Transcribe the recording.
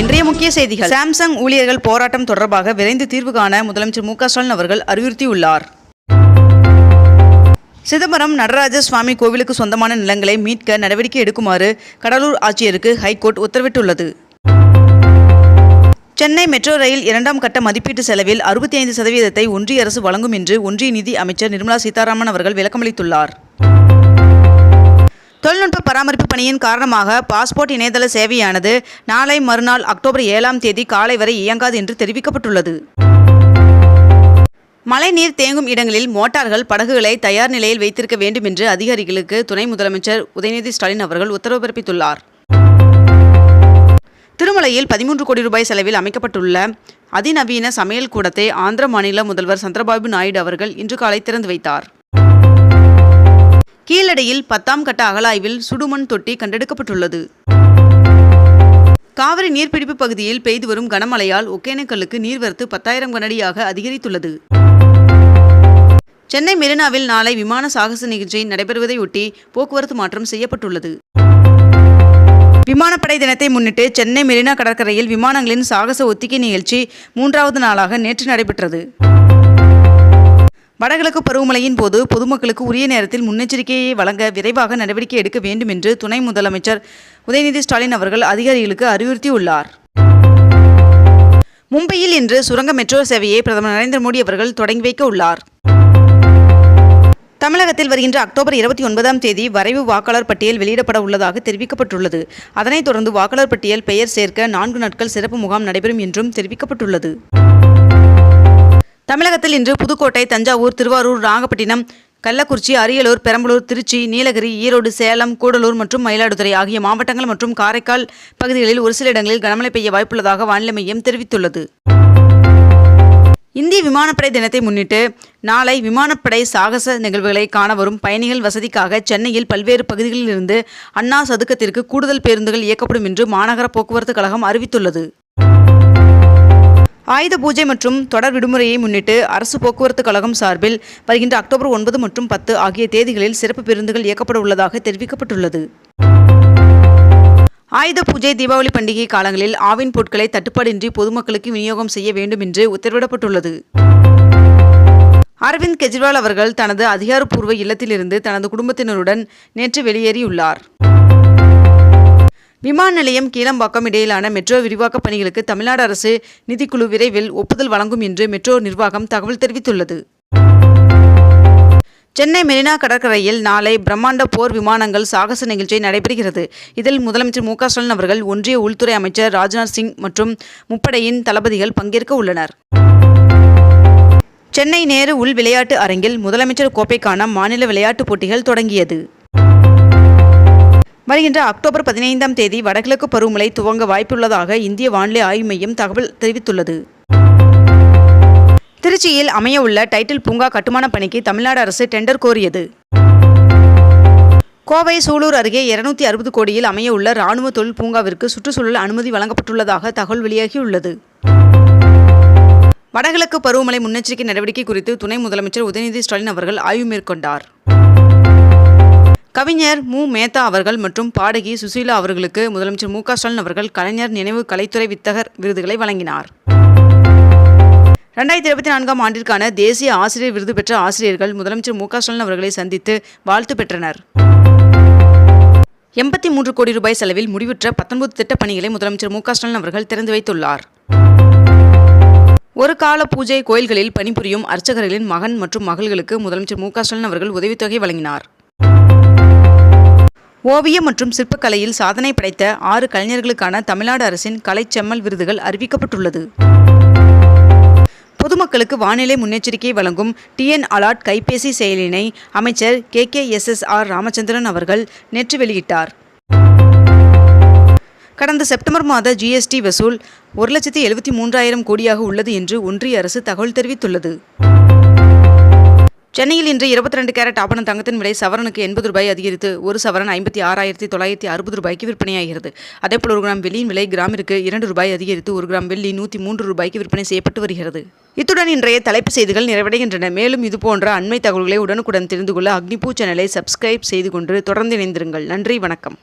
இன்றைய முக்கிய செய்திகள். சாம்சங் ஊழியர்கள் போராட்டம் தொடர்பாக விரைந்து தீர்வு காண முதலமைச்சர் மு ஸ்டாலின் அவர்கள் அறிவுறுத்தியுள்ளார். சிதம்பரம் நடராஜ சுவாமி கோவிலுக்கு சொந்தமான நிலங்களை மீட்க நடவடிக்கை எடுக்குமாறு கடலூர் ஆட்சியருக்கு ஹைகோர்ட் உத்தரவிட்டுள்ளது. சென்னை மெட்ரோ ரயில் இரண்டாம் கட்ட மதிப்பீட்டு செலவில் அறுபத்தி ஐந்து சதவீதத்தை ஒன்றிய அரசு வழங்கும் என்று ஒன்றிய நிதி அமைச்சர் நிர்மலா சீதாராமன் அவர்கள் விளக்கமளித்துள்ளார். தொழில்நுட்ப பராமரிப்பு பணியின் காரணமாக பாஸ்போர்ட் இணையதள சேவையானது நாளை மறுநாள் அக்டோபர் ஏழாம் தேதி காலை வரை இயங்காது என்று தெரிவிக்கப்பட்டுள்ளது. மழைநீர் தேங்கும் இடங்களில் மோட்டார்கள் படகுகளை தயார் நிலையில் வைத்திருக்க வேண்டும் என்று அதிகாரிகளுக்கு துணை முதலமைச்சர் உதயநிதி ஸ்டாலின் அவர்கள் உத்தரவு பிறப்பித்துள்ளார். திருமலையில் பதிமூன்று கோடி ரூபாய் செலவில் அமைக்கப்பட்டுள்ள அதிநவீன சமையல் கூடத்தை ஆந்திர மாநில முதல்வர் சந்திரபாபு நாயுடு அவர்கள் இன்று காலை திறந்து வைத்தார். கீழடியில் பத்தாம் கட்ட அகலாய்வில் சுடுமண் தொட்டி கண்டெடுக்கப்பட்டுள்ளது. காவிரி நீர்பிடிப்பு பகுதியில் பெய்து வரும் கனமழையால் ஒகேனக்கல்லுக்கு நீர்வரத்து பத்தாயிரம் கனடியாக அதிகரித்துள்ளது. சென்னை மெரினாவில் நாளை விமான சாகச நிகழ்ச்சி நடைபெறுவதையொட்டி போக்குவரத்து மாற்றம் செய்யப்பட்டுள்ளது. விமானப்படை தினத்தை முன்னிட்டு சென்னை மெரினா கடற்கரையில் விமானங்களின் சாகச ஒத்திகை நிகழ்ச்சி மூன்றாவது நாளாக நேற்று நடைபெற்றது. வடகிழக்கு பருவமழையின் போது பொதுமக்களுக்கு உரிய நேரத்தில் முன்னெச்சரிக்கையை வழங்க விரைவாக நடவடிக்கை எடுக்க வேண்டும் என்று துணை முதலமைச்சர் உதயநிதி ஸ்டாலின் அவர்கள் அதிகாரிகளுக்கு அறிவுறுத்தியுள்ளார். மும்பையில் இன்று சுரங்க மெட்ரோ சேவையை பிரதமர் நரேந்திர மோடி அவர்கள் தொடங்கி வைக்க உள்ளார். தமிழகத்தில் வருகின்ற அக்டோபர் இருபத்தி ஒன்பதாம் தேதி வரைவு வாக்காளர் பட்டியல் வெளியிடப்பட உள்ளதாக தெரிவிக்கப்பட்டுள்ளது. அதனைத் தொடர்ந்து வாக்காளர் பட்டியல் பெயர் சேர்க்க நான்கு நாட்கள் சிறப்பு முகாம் நடைபெறும் என்றும் தெரிவிக்கப்பட்டுள்ளது. தமிழகத்தில் இன்று புதுக்கோட்டை தஞ்சாவூர் திருவாரூர் நாகப்பட்டினம் கள்ளக்குறிச்சி அரியலூர் பெரம்பலூர் திருச்சி நீலகிரி ஈரோடு சேலம் கூடலூர் மற்றும் மயிலாடுதுறை ஆகிய மாவட்டங்கள் மற்றும் காரைக்கால் பகுதிகளில் ஒரு சில இடங்களில் கனமழை பெய்ய வாய்ப்புள்ளதாக வானிலை மையம் தெரிவித்துள்ளது. இந்திய விமானப்படை தினத்தை முன்னிட்டு நாளை விமானப்படை சாகச நிகழ்வுகளை காண வரும் பயணிகள் வசதிக்காக சென்னையில் பல்வேறு பகுதிகளிலிருந்து அண்ணா சதுக்கத்திற்கு கூடுதல் பேருந்துகள் இயக்கப்படும் என்று மாநகர போக்குவரத்து கழகம் அறிவித்துள்ளது. ஆயுத பூஜை மற்றும் தொடர் விடுமுறையை முன்னிட்டு அரசு போக்குவரத்து கழகம் சார்பில் வருகின்ற அக்டோபர் ஒன்பது மற்றும் பத்து ஆகிய தேதிகளில் சிறப்பு பேருந்துகள் இயக்கப்பட உள்ளதாக தெரிவிக்கப்பட்டுள்ளது. ஆயுத பூஜை தீபாவளி பண்டிகை காலங்களில் ஆவின் பொருட்களை தட்டுப்பாடின்றி பொதுமக்களுக்கு விநியோகம் செய்ய வேண்டும் என்று உத்தரவிடப்பட்டுள்ளது. அரவிந்த் கெஜ்ரிவால் அவர்கள் தனது அதிகாரப்பூர்வ இல்லத்திலிருந்து தனது குடும்பத்தினருடன் நேற்று வெளியேறியுள்ளார். விமான நிலையம் கீழம்பாக்கம் இடையிலான மெட்ரோ விரிவாக்கப் பணிகளுக்கு தமிழ்நாடு அரசு நிதிக்குழு விரைவில் ஒப்புதல் வழங்கும் என்று மெட்ரோ நிர்வாகம் தகவல் தெரிவித்துள்ளது. சென்னை மெரினா கடற்கரையில் நாளை பிரம்மாண்ட போர் விமானங்கள் சாகச நிகழ்ச்சி நடைபெறுகிறது. இதில் முதலமைச்சர் மு ஸ்டாலின் அவர்கள் ஒன்றிய உள்துறை அமைச்சர் ராஜ்நாத் சிங் மற்றும் முப்படையின் தளபதிகள் பங்கேற்க உள்ளனர். சென்னை நேரு உள் விளையாட்டு அரங்கில் முதலமைச்சர் கோப்பைக்கான மாநில விளையாட்டுப் போட்டிகள் தொடங்கியது. வருகின்ற அக்டோபர் பதினைந்தாம் தேதி வடகிழக்கு பருவமழை துவங்க வாய்ப்புள்ளதாக இந்திய வானிலை ஆய்வு மையம் தகவல் தெரிவித்துள்ளது. திருச்சியில் அமையவுள்ள டைட்டில் பூங்கா கட்டுமான பணிக்கு தமிழ்நாடு அரசு டெண்டர் கோரியது. கோவை சூலூர் அருகே இருநூத்தி அறுபது கோடியில் அமையவுள்ள ராணுவ தொழில் பூங்காவிற்கு சுற்றுச்சூழல் அனுமதி வழங்கப்பட்டுள்ளதாக தகவல் வெளியாகியுள்ளது. வடகிழக்கு பருவமழை முன்னெச்சரிக்கை நடவடிக்கை குறித்து துணை முதலமைச்சர் உதயநிதி ஸ்டாலின் அவர்கள் ஆய்வு மேற்கொண்டார். கவிஞர் மு. மேத்தா அவர்கள் மற்றும் பாடகி சுசீலா அவர்களுக்கு முதலமைச்சர் மு. க. ஸ்டாலின் அவர்கள் கலைஞர் நினைவு கலைத்துறை வித்தகர் விருதுகளை வழங்கினார். ரெண்டாயிரத்தி இருபத்தி நான்காம் ஆண்டிற்கான தேசிய ஆசிரியர் விருது பெற்ற ஆசிரியர்கள் முதலமைச்சர் மு. க. ஸ்டாலின் அவர்களை சந்தித்து வாழ்த்து பெற்றனர். எண்பத்தி மூன்று கோடி ரூபாய் செலவில் முடிவுற்ற பத்தொன்பது திட்டப் பணிகளை முதலமைச்சர் மு. க. ஸ்டாலின் அவர்கள் திறந்து வைத்துள்ளார். ஒரு கால பூஜை கோயில்களில் பணிபுரியும் அர்ச்சகர்களின் மகன் மற்றும் மகள்களுக்கு முதலமைச்சர் மு. க. ஸ்டாலின் அவர்கள் உதவித்தொகை வழங்கினார். ஓவியம் மற்றும் சிற்பக்கலையில் சாதனை படைத்த ஆறு கலைஞர்களுக்கான தமிழ்நாடு அரசின் கலைச்செம்மல் விருதுகள் அறிவிக்கப்பட்டுள்ளது. பொதுமக்களுக்கு வானிலை முன்னெச்சரிக்கை வழங்கும் டிஎன் அலாட் கைபேசி செயலினை அமைச்சர் K K S S R Ramachandran அவர்கள் நேற்று வெளியிட்டார். கடந்த செப்டம்பர் மாத ஜிஎஸ்டி வசூல் ஒரு லட்சத்தி எழுபத்தி மூன்றாயிரம் கோடியாக உள்ளது என்று ஒன்றிய அரசு தகவல் தெரிவித்துள்ளது. சென்னையில் இன்று இருபத்தி ரெண்டு கேரட் ஆபண தங்கத்தின் விலை சவரனுக்கு எண்பது ரூபாய் அதிகரித்து ஒரு சவரன் ஐம்பத்தி ஆறாயிரத்தி தொள்ளாயிரத்தி அறுபது ரூபாய்க்கு விற்பனையாகிறது. அதேபோல் ஒரு கிராம் வெள்ளியின் விலை கிராமிற்கு இரண்டு ரூபாய் அதிகரித்து ஒரு கிராம் வெள்ளி நூற்றி மூன்று ரூபாய்க்கு விற்பனை செய்யப்பட்டு வருகிறது. இத்துடன் இன்றைய தலைப்பு செய்திகள் நிறைவடைகின்றன. மேலும் இதுபோன்ற அண்மை தகவல்களை உடனுக்குடன் தெரிந்து கொள்ள அக்னிபூ சேனலை சப்ஸ்கிரைப் செய்து கொண்டு தொடர்ந்து இணைந்திருங்கள். நன்றி வணக்கம்.